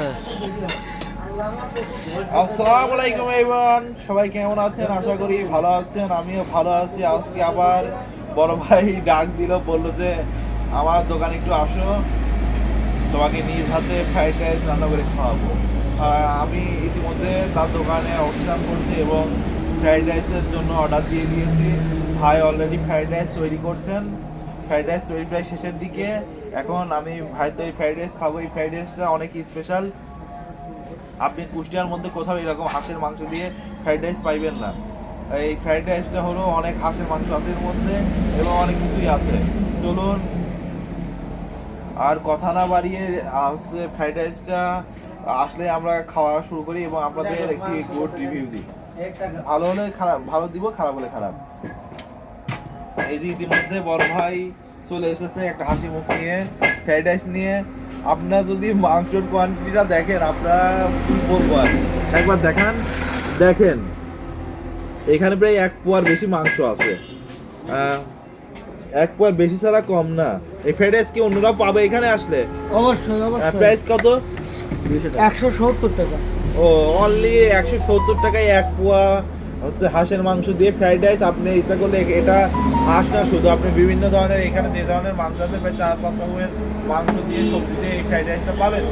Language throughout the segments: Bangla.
হ্যাঁ। আসসালামু আলাইকুম এভরিওয়ান সবাই কেমন আছেন? আশা করি ভালো আছেন, আমিও ভালো আছি। আজকে আবার বড় ভাই ডাক দিল, বলল যে, আমার দোকানে একটু আসো, তোমাকে নিজ হাতে ফ্রাইড রাইস রান্না করে খাওয়াবো। আমি ইতিমধ্যে তার দোকানে অবস্থান করছি এবং ফ্রাইড রাইসের জন্য অর্ডার দিয়ে দিয়েছি। ভাই অলরেডি ফ্রাইড রাইস তৈরি করছেন। ফ্রাইড রাইস তৈরি প্রায় শেষের দিকে। এখন আমি ভাই তৈরি ফ্রাইড রাইস খাব। এই ফ্রাইড রাইসটা অনেক স্পেশাল আপনি কুষ্টিয়ার মধ্যে কোথাও এরকম হাঁসের মাংস দিয়ে ফ্রাইড রাইস পাইবেন না। এই ফ্রাইড রাইসটা হলো অনেক হাঁসের মাংস আছে এর মধ্যে এবং অনেক কিছুই আছে। চলুন, আর কথা না বাড়িয়ে আসলে ফ্রাইড রাইসটা আসলে আমরা খাওয়া শুরু করি এবং আপনাদের একটি গুড রিভিউ দিই। ভালো হলে খারাপ, ভালো দিব, খারাপ হলে খারাপ। এই যে ইতিমধ্যে বড় ভাই চলে এসেছে একটা হাসি মুখ নিয়ে ফ্রাইড রাইস নিয়ে। আপনারা যদি মাংসের কোয়ান্টিটিটা দেখেন আপনারা কি বলব আর? একবার দেখান দেখেন। এখানে প্রায় এক পোয়ার বেশি মাংস আছে। এক পোয়ার বেশি ছাড়া কম না। এই ফ্রাইড রাইস কি অন্যরাও পাবে এখানে আসলে? অবশ্যই অবশ্যই। প্রাইস কত? একশো সত্তর টাকা। ও অনলি একশো সত্তর টাকায় এক পোয়া হচ্ছে হাঁসের মাংস দিয়ে ফ্রাইড রাইস আপনি ইচ্ছা করলে এটা হাঁস না শুধু আপনি বিভিন্ন ধরনের এখানে যে ধরনের মাংস আছে প্রায় চার পাঁচ রকমের মাংস দিয়ে সবজি দিয়ে এই ফ্রাইড রাইসটা পাবেন।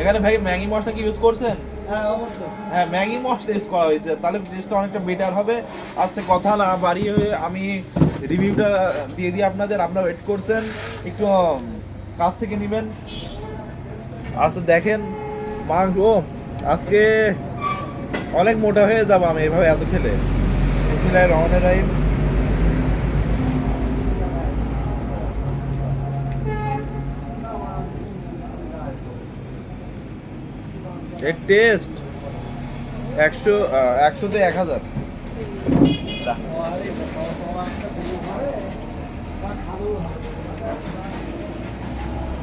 এখানে ভাই ম্যাগি মশলা কি ইউজ করছেন? হ্যাঁ অবশ্যই। হ্যাঁ ম্যাগি মশলা ইউজ করা হয়েছে। তাহলে টেস্টটা অনেকটা বেটার হবে। আচ্ছা কথা না বাড়িয়ে আমি রিভিউটা দিয়ে দিই আপনাদের। আপনারা ওয়েট করছেন একটু কাছ থেকে নেবেন। আচ্ছা দেখেন মাংস ও আজকে অনেক মোটা হয়ে যাব আমি এভাবে এত খেলে। বিসমিল্লাহ রহমানির রহিম। এর টেস্ট একশো একশোতে এক হাজার।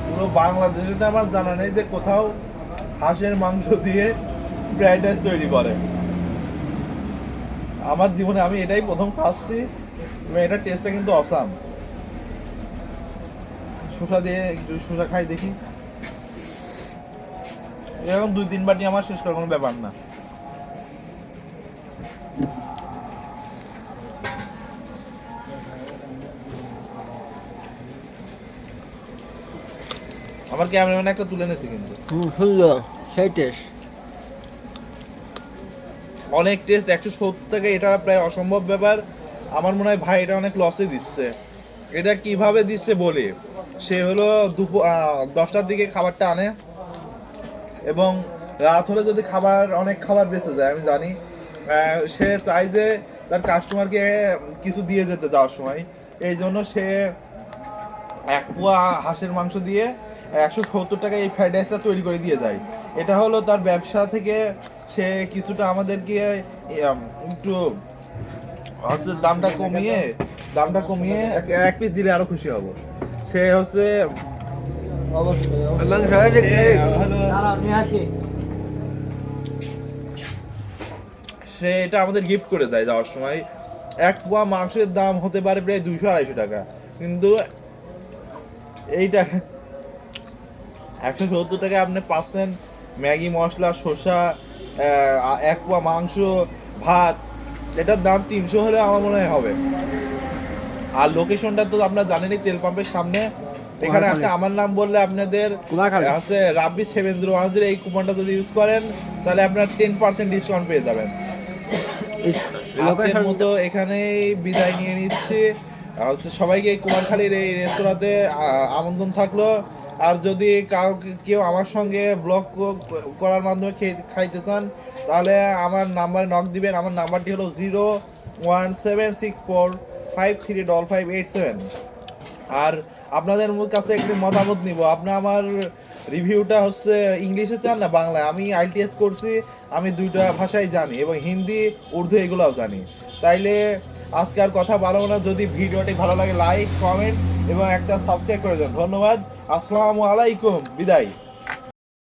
পুরো বাংলাদেশে তো আমার জানা নেই যে কোথাও হাঁসের মাংস দিয়ে ফ্রাইড রাইস তৈরি করে। আমার জীবনে আমি এটাই প্রথম খাচ্ছি এবং এটার টেস্টটা কিন্তু অসাম শসা দিয়ে একটু শসা খাই দেখি। এরকম দুই, তিন বাটি আমার শেষ করার কোনো ব্যাপার না। আমার ক্যামেরাম্যান একটা তুলে নিয়েছে কিন্তু। হুম, সুন্দর। সেই টেস্ট অনেক টেস্ট একশো সত্তর থেকে এটা প্রায় অসম্ভব ব্যাপার। আমার মনে হয় ভাই এটা অনেক লসে দিচ্ছে। এটা কীভাবে দিচ্ছে বলি? সে হলো দুপুর দশটার দিকে খাবারটা আনে এবং রাত হলে যদি খাবার, অনেক খাবার বেঁচে যায়, আমি জানি। সে চাই যে তার কাস্টমারকে কিছু দিয়ে যেতে যাওয়ার সময়। এই জন্য সে এক পোয়া হাঁসের মাংস দিয়ে একশো সত্তর টাকায় এই ফ্রাইড রাইসটা তৈরি করে দিয়ে যায়। এটা হলো তার ব্যবসা থেকে সে কিছুটা আমাদেরকে একটু হচ্ছে দামটা কমিয়ে দামটা কমিয়ে এক- এক পিস দিলে আরও খুশি হব। সে হচ্ছে সে এটা আমাদের গিফট করে যায় যাওয়ার সময়। এক পোয়া মাংসের দাম হতে পারে প্রায় দুইশো আড়াইশো টাকা। কিন্তু এইটা একশো সত্তর টাকায় আপনি পাচ্ছেন ম্যাগি মশলা শসা এক পোয়া মাংস ভাত এটার দাম তিনশো হলে আমার মনে হয় হবে। আর লোকেশনটা তো আপনারা জানেনই তেল পাম্পের সামনে। এখানে আপনি আমার নাম বললে আপনাদের আছে Rabbi seven zero one zero এই কুপনটা যদি ইউজ করেন তাহলে আপনার টেন পার্সেন্ট ডিসকাউন্ট পেয়ে যাবেন। আজকের মতো এখানেই বিদায় নিয়ে নিচ্ছি। হচ্ছে সবাইকে কুমারখালীর এই রেস্তোরাঁতে আমন্ত্রণ থাকল। আর যদি কাউকে, কেউ আমার সঙ্গে ব্লগ করার মাধ্যমে খাইতে চান, তাহলে আমার নাম্বারে নক দিবেন। আমার নাম্বারটি হলো zero one seven six four five three double five eight seven. আর আপনাদের কাছে একটি মতামত নিব। আপনি আমার রিভিউটা হচ্ছে ইংলিশে চান না বাংলায়? আমি আইটিএস করছি, আমি দুইটা ভাষাই জানি এবং হিন্দি, উর্দু এগুলোও জানি। তাইলে আজকে আর কথা বাড়াবো না। যদি ভিডিওটি ভালো লাগে লাইক কমেন্ট এবং একটা সাবস্ক্রাইব করে দেন। ধন্যবাদ। আসসালামু আলাইকুম। বিদায়।